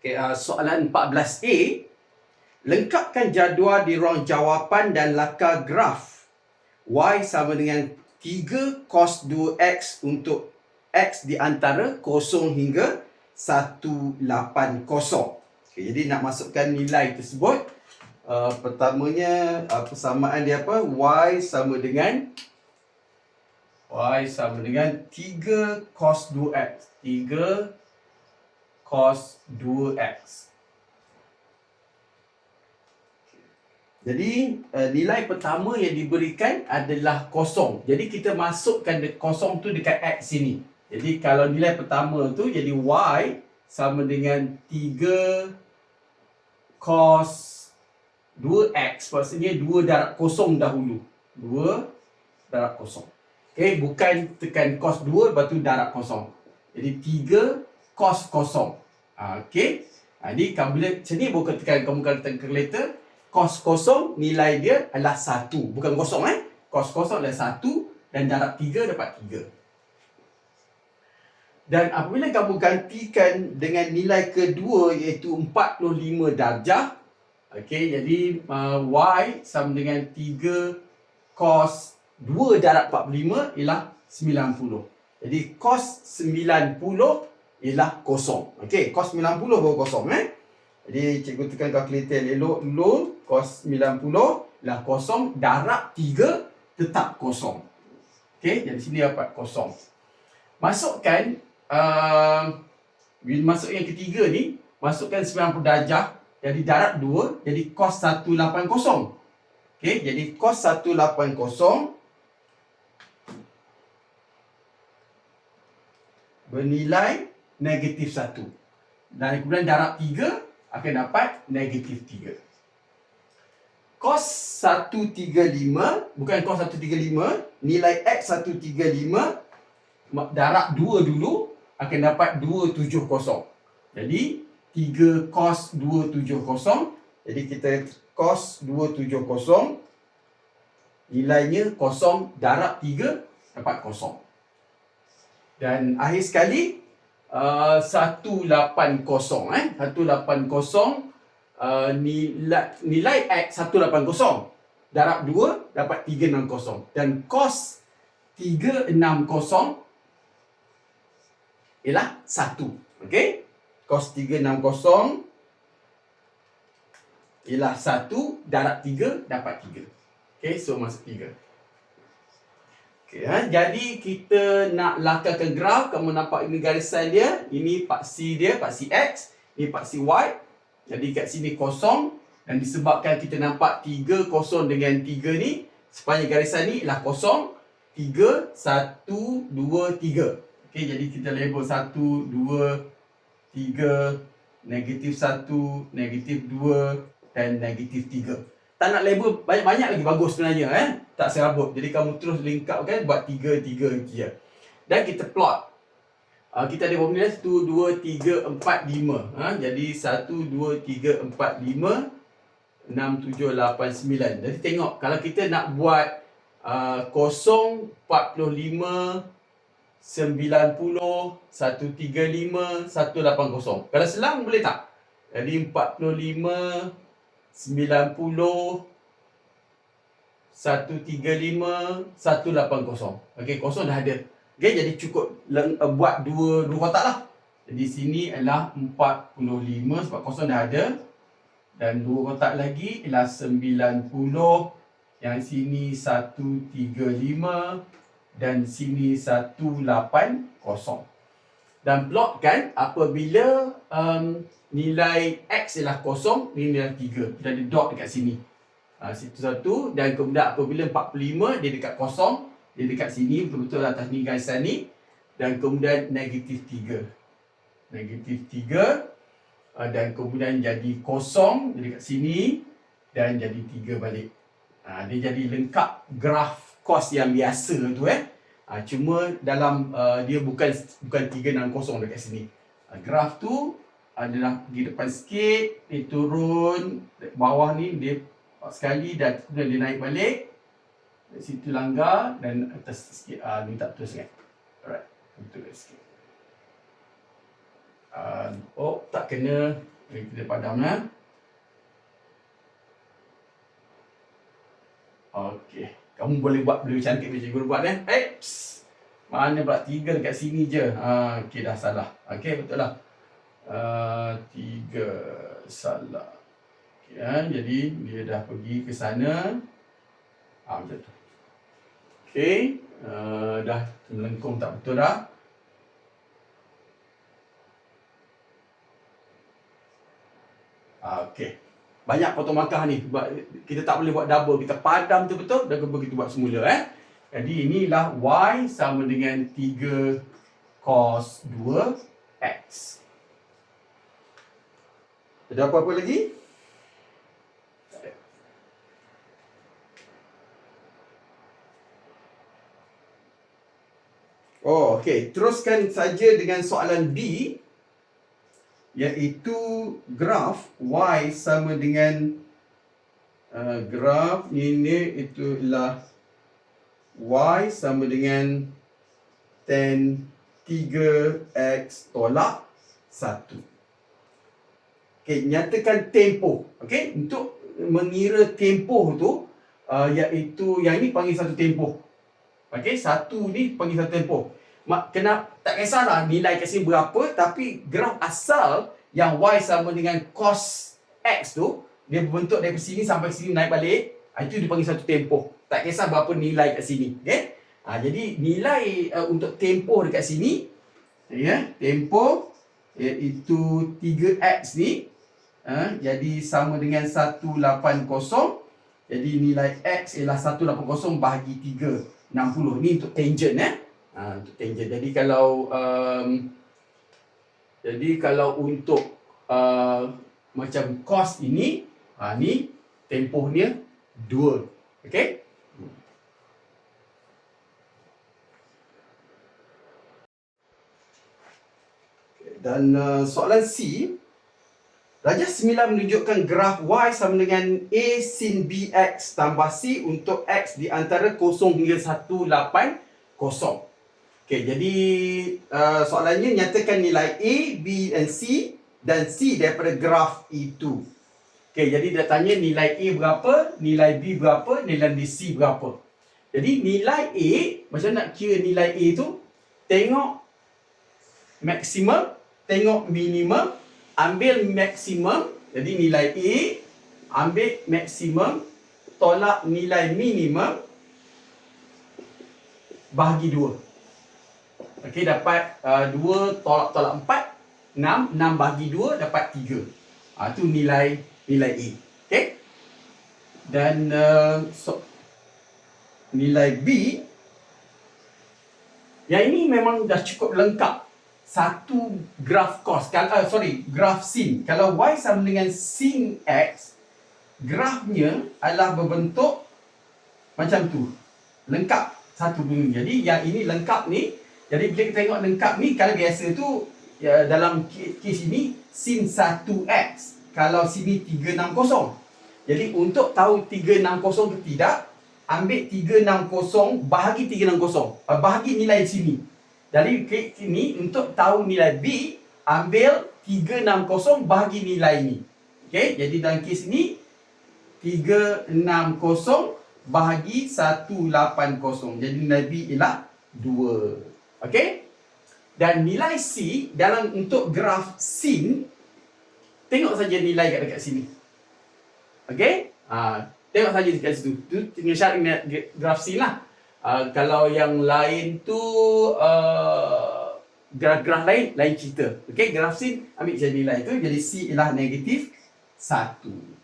Okay, uh, soalan 14A. Lengkapkan jadual di ruang jawapan dan lakar graf. Y sama dengan 3 cos 2X untuk X di antara 0 hingga 180. Okay, jadi nak masukkan nilai tersebut. Uh, pertamanya uh, persamaan dia apa? Y sama dengan Y sama dengan 3 cos 2X. 3 cos 2X. Jadi uh, nilai pertama yang diberikan adalah kosong. Jadi kita masukkan kosong tu dekat X sini. Jadi kalau nilai pertama tu jadi Y sama dengan 3 cos 2X. Maksudnya 2 darab kosong dahulu. 2 darab kosong. Okay, bukan tekan cos 2 lepas tu darab kosong. Jadi 3 cos kosong. Okay. Ha, jadi kamu bila macam ni bukan tekan kamu tekan calculator cos kosong nilai dia adalah 1. Bukan kosong eh. Cos kosong adalah 1 dan darab 3 dapat 3. Dan apabila kamu gantikan dengan nilai kedua iaitu 45 darjah. Okey, jadi uh, Y sama dengan 3 cos 2 darab 45 ialah 90. Jadi cos 90 ialah kosong. Okey, cos 90 baru kosong eh. Jadi cikgu tekan kalkulator elok dulu. Cos 90 ialah kosong. Darab 3 tetap kosong. Okey, jadi sini dapat kosong. Masukkan, uh, masuk yang ketiga ni, masukkan 90 darjah. Jadi darab 2, jadi cos 180. Okey, jadi cos 180 bernilai negatif 1. Dan kemudian darab 3 akan dapat negatif 3. Cos 135, bukan cos 135, nilai X 135, ma- darab 2 dulu, akan dapat 270. Jadi, 3 cos 270, jadi kita cos 270, nilainya kosong, darab 3, dapat kosong. Dan akhir sekali, uh, 180 eh. 180 uh, nilai nilai X 180 darab 2 dapat 360 dan cos 360 ialah 1 okey? Cos 360 ialah 1 darab 3 dapat 3 okey so masuk 3 Okay, ha? Jadi kita nak lakarkan graf, kamu nampak ini garisan dia, ini paksi dia, paksi X, ini paksi Y. Jadi kat sini kosong dan disebabkan kita nampak 3 kosong dengan 3 ni, sepanjang garisan ni ialah kosong, 3, 1, 2, 3. Okey, jadi kita label 1, 2, 3, negatif 1, negatif 2 dan negatif 3 tak nak label banyak-banyak lagi bagus sebenarnya eh. Tak serabut. Jadi kamu terus link up kan buat 3 3 je. Dan kita plot. Uh, kita ada nilai? 1 2 3 4 5. Ha jadi 1 2 3 4 5 6 7 8 9. Jadi tengok kalau kita nak buat uh, 0 45 90 135 180. Kalau selang boleh tak? Jadi 45 90 135 180. Okey, kosong dah ada. Okey, jadi cukup leng, uh, buat dua dua kotak lah. Jadi sini adalah 45 sebab kosong dah ada. Dan dua kotak lagi ialah 90. Yang sini 135 dan sini 180. Dan plotkan apabila um, nilai X ialah kosong, ni nilai 3. Kita ada dot dekat sini. Ha, situ satu. Dan kemudian apabila 45, dia dekat kosong. Dia dekat sini, betul-betul atas ni garisan ni. Dan kemudian negatif 3. Negatif 3. Uh, dan kemudian jadi kosong, dia dekat sini. Dan jadi 3 balik. Ha, dia jadi lengkap graf kos yang biasa tu eh. Ha, cuma dalam uh, dia bukan bukan 360 dekat sini. Uh, graf tu adalah pergi depan sikit, dia turun bawah ni dia sekali dan kemudian dia naik balik. Dari situ langgar dan atas sikit uh, tak betul sangat. Alright, betul sikit. Uh, oh tak kena eh, kita padam lah. Okey. Kamu boleh buat benda cantik macam cikgu buat eh. Eh. Mana pula tiga dekat sini je. Ha, okey dah salah. Okey betul lah. Uh, tiga salah. Okay, ha, jadi dia dah pergi ke sana. Ha, macam tu. Okey. Uh, dah melengkung tak betul dah. Ah, Okey. Banyak potong markah ni. Kita tak boleh buat double. Kita padam tu betul dan begitu buat semula eh. Jadi inilah Y sama dengan 3 cos 2 X. Ada apa-apa lagi? Oh, okey. Teruskan saja dengan soalan B iaitu graf y sama dengan uh, graf ini itulah y sama dengan tan 3x tolak 1. Okey, nyatakan tempoh. Okey, untuk mengira tempoh tu uh, iaitu yang ini panggil satu tempoh. Okey, satu ni panggil satu tempoh. Mak, kena tak kisahlah nilai kat sini berapa tapi graf asal yang y sama dengan cos x tu dia berbentuk dari sini sampai sini naik balik ah, itu dipanggil satu tempoh tak kisah berapa nilai kat sini okey ha, jadi nilai uh, untuk tempoh dekat sini ya tempoh iaitu 3x ni ha, jadi sama dengan 180 jadi nilai x ialah 180 bahagi 3 60 ni untuk tangent eh Ha, untuk tangent. Jadi kalau um, jadi kalau untuk uh, macam cos ini, ha, ni tempohnya 2. Okey? Dan uh, soalan C Raja 9 menunjukkan graf Y sama dengan A sin BX tambah C untuk X di antara 0 hingga 180. Okey, jadi uh, soalannya nyatakan nilai A, B dan C dan C daripada graf itu. Okey, jadi dia tanya nilai A berapa, nilai B berapa, nilai C berapa. Jadi nilai A, macam nak kira nilai A tu, tengok maksimum, tengok minimum, ambil maksimum, jadi nilai A, ambil maksimum, tolak nilai minimum, bahagi 2. Okey dapat uh, 2 tolak tolak 4 6 6 bagi 2 dapat 3. Ah uh, tu nilai nilai A. Okey. Dan uh, so, nilai B yang ini memang dah cukup lengkap. Satu graf cos kalau uh, sorry, graf sin. Kalau y sama dengan sin x, grafnya adalah berbentuk macam tu. Lengkap satu bunyi. Jadi yang ini lengkap ni jadi bila kita tengok lengkap ni kalau biasa tu ya, dalam kes ini sin 1x kalau sini 360. Jadi untuk tahu 360 ke tidak ambil 360 bahagi 360 bahagi nilai sini. Jadi kes ini untuk tahu nilai B ambil 360 bahagi nilai ini. Okey, jadi dalam kes ini 360 bahagi 180. Jadi nilai B ialah 2. Okey? Dan nilai C dalam untuk graf sin tengok saja nilai kat dekat sini. Okey? Ha, tengok saja dekat situ. Tu tinggal cari graf sin lah. Uh, kalau yang lain tu uh, graf-graf lain lain cerita. Okey, graf sin ambil je nilai tu jadi C ialah negatif 1.